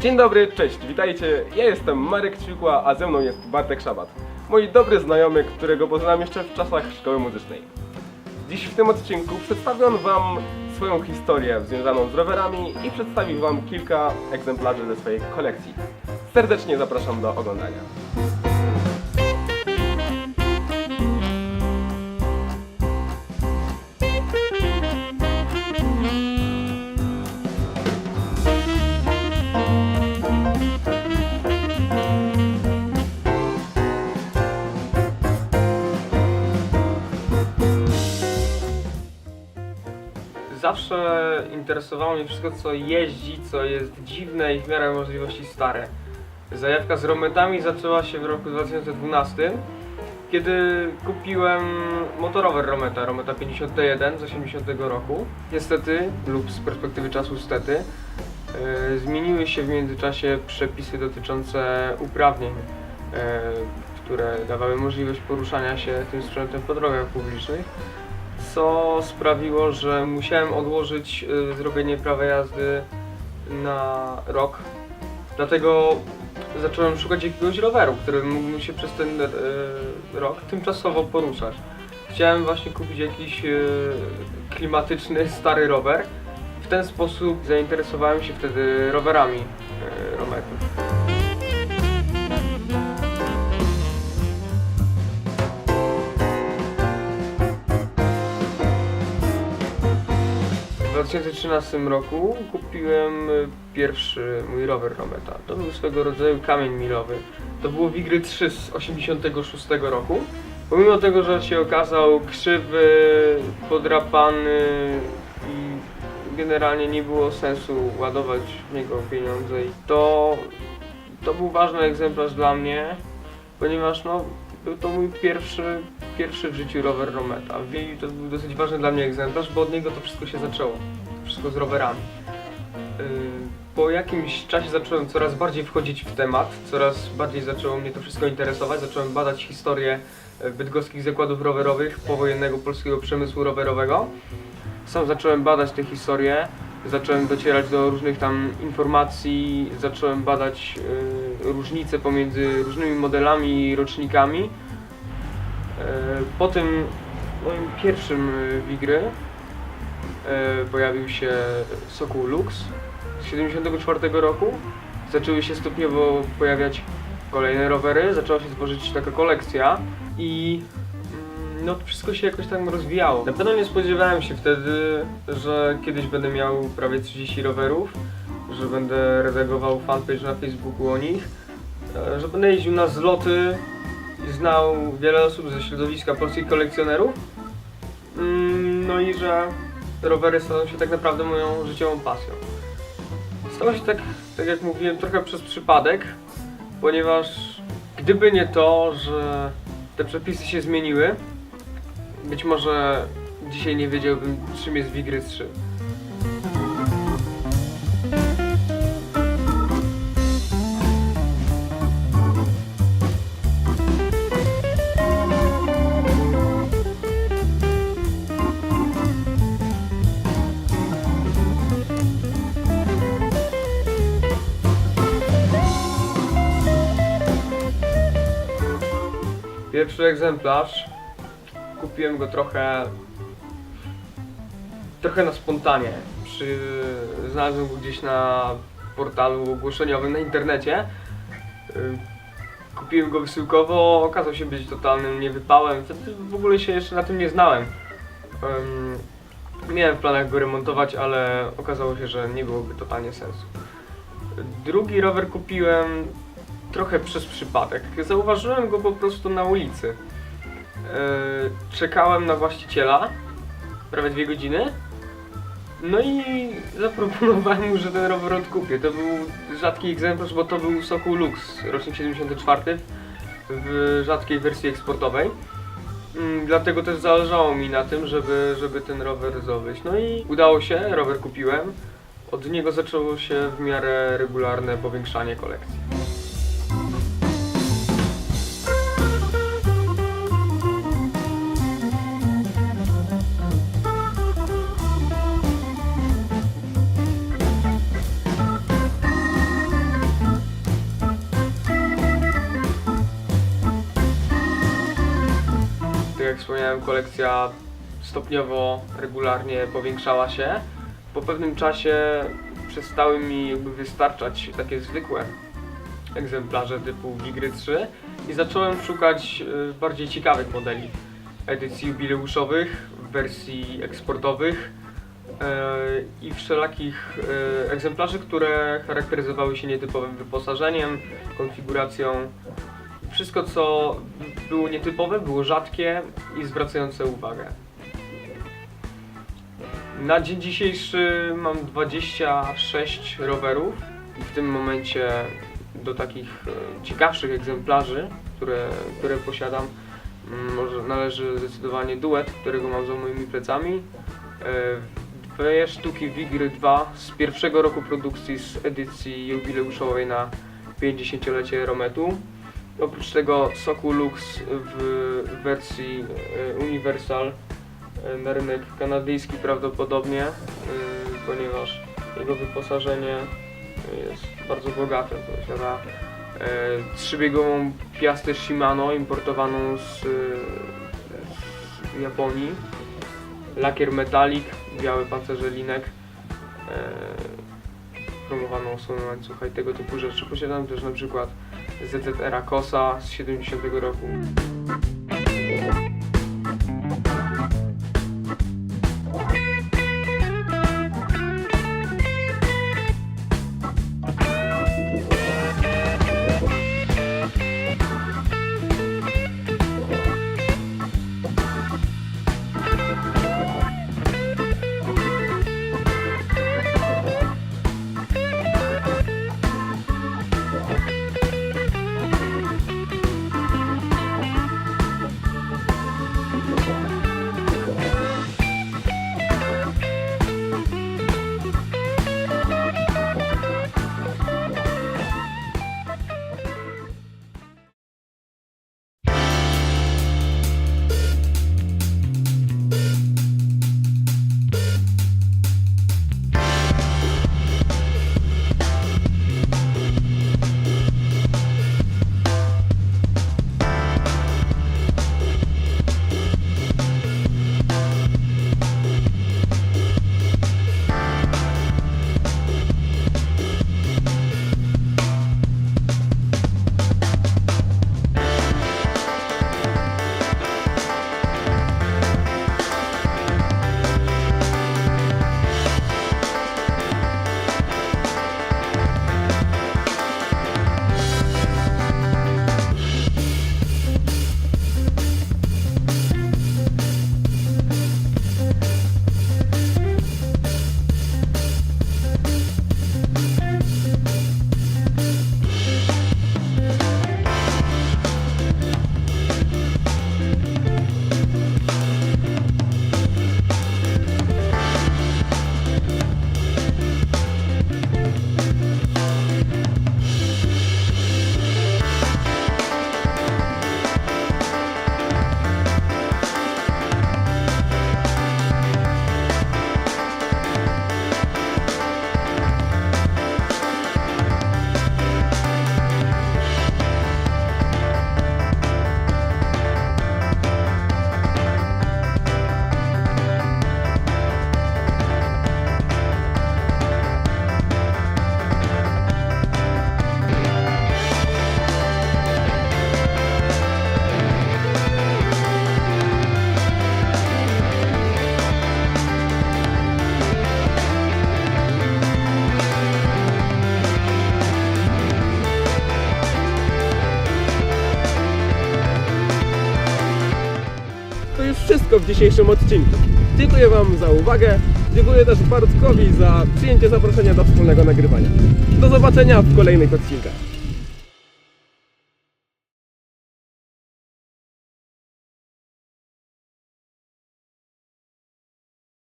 Dzień dobry, cześć, witajcie. Ja jestem Marek Ćwikła, a ze mną jest Bartek Szabat. Mój dobry znajomy, którego poznałem jeszcze w czasach szkoły muzycznej. Dziś w tym odcinku przedstawię Wam swoją historię związaną z rowerami i przedstawi Wam kilka egzemplarzy ze swojej kolekcji. Serdecznie zapraszam do oglądania. Zawsze interesowało mnie wszystko, co jeździ, co jest dziwne i w miarę możliwości stare. Zajawka z rometami zaczęła się w roku 2012, kiedy kupiłem motorower Rometa, Rometa 51 z 80 roku. Niestety, lub z perspektywy czasu stety, e, zmieniły się w międzyczasie przepisy dotyczące uprawnień, e, które dawały możliwość poruszania się tym sprzętem po drogach publicznych co sprawiło, że musiałem odłożyć y, zrobienie prawa jazdy na rok. Dlatego zacząłem szukać jakiegoś roweru, który mógłbym się przez ten y, rok tymczasowo poruszać. Chciałem właśnie kupić jakiś y, klimatyczny, stary rower. W ten sposób zainteresowałem się wtedy rowerami y. 2013 roku kupiłem y, pierwszy mój rower Rometa. To był swego rodzaju kamień milowy. To było Wigry 3 z 86 roku. Pomimo tego, że się okazał krzywy, podrapany i generalnie nie było sensu ładować w niego pieniądze, to, to był ważny egzemplarz dla mnie, ponieważ no, był to mój pierwszy, pierwszy w życiu rower Rometa. I to był dosyć ważny dla mnie egzemplarz, bo od niego to wszystko się zaczęło. Wszystko z rowerami. Yy, Po jakimś czasie zacząłem coraz bardziej wchodzić w temat, coraz bardziej zaczęło mnie to wszystko interesować. Zacząłem badać historię e, bydgoskich zakładów rowerowych, powojennego polskiego przemysłu rowerowego. Sam zacząłem badać tę historię, zacząłem docierać do różnych tam informacji, zacząłem badać y, różnice pomiędzy różnymi modelami i rocznikami. Y, po tym moim pierwszym y, Wigry y, pojawił się Sokół Lux z 74 roku. Zaczęły się stopniowo pojawiać kolejne rowery, zaczęła się tworzyć taka kolekcja i mm, no wszystko się jakoś tam rozwijało. Na pewno nie spodziewałem się wtedy, że kiedyś będę miał prawie 30 rowerów, że będę redagował fanpage na Facebooku o nich, e, że będę jeździł na zloty i znał wiele osób ze środowiska polskich kolekcjonerów. Mm, No i że rowery staną się tak naprawdę moją życiową pasją. Stało się tak, tak jak mówiłem, trochę przez przypadek, ponieważ gdyby nie to, że te przepisy się zmieniły, być może dzisiaj nie wiedziałbym, czym jest Wigry 3. Pierwszy egzemplarz. Kupiłem go trochę. trochę na spontanie. Przy, znalazłem go gdzieś na portalu ogłoszeniowym na internecie. Y, Kupiłem go wysyłkowo, okazał się być totalnym niewypałem. Wtedy w ogóle się jeszcze na tym nie znałem. Miałem w planach go remontować, ale okazało się, że nie byłoby totalnie sensu. Drugi rower kupiłem trochę przez przypadek. Zauważyłem go po prostu na ulicy. Yy, czekałem na właściciela prawie dwie godziny. No i zaproponowałem mu, że ten rower odkupię. To był rzadki egzemplarz, bo to był Sokół Lux, rocznik 74 w rzadkiej wersji eksportowej. Mm, Dlatego też zależało mi na tym, żeby, żeby ten rower zdobyć. No i udało się, rower kupiłem. Od niego zaczęło się w miarę regularne powiększanie kolekcji. Wspomniałem, kolekcja stopniowo, regularnie powiększała się. Po pewnym czasie przestały mi jakby wystarczać takie zwykłe egzemplarze typu Wigry 3 i zacząłem szukać y, bardziej ciekawych modeli edycji jubileuszowych, wersji eksportowych e, i wszelakich e, egzemplarzy, które charakteryzowały się nietypowym wyposażeniem, konfiguracją. Wszystko, co było nietypowe, było rzadkie i zwracające uwagę. Na dzień dzisiejszy mam 26 rowerów w tym momencie do takich e, ciekawszych egzemplarzy, które, które posiadam, mm, może należy zdecydowanie duet, którego mam za moimi plecami. E, Dwie sztuki Wigry 2 z pierwszego roku produkcji z edycji jubileuszowej na 50-lecie Rometu. Oprócz tego Soku Lux w wersji e, Universal e, na rynek kanadyjski prawdopodobnie, e, ponieważ jego wyposażenie jest bardzo bogate. Posiada e, trzybiegową piastę Shimano importowaną z, e, z Japonii, lakier metalik, biały pancerzelinek, e, chromowaną osłonę łańcucha i tego typu rzeczy. Posiadam też na przykład ZZR Kosa z 70 roku. To już wszystko w dzisiejszym odcinku. Dziękuję Wam za uwagę. Dziękuję też Bartkowi za przyjęcie zaproszenia do wspólnego nagrywania. Do zobaczenia w kolejnych odcinkach.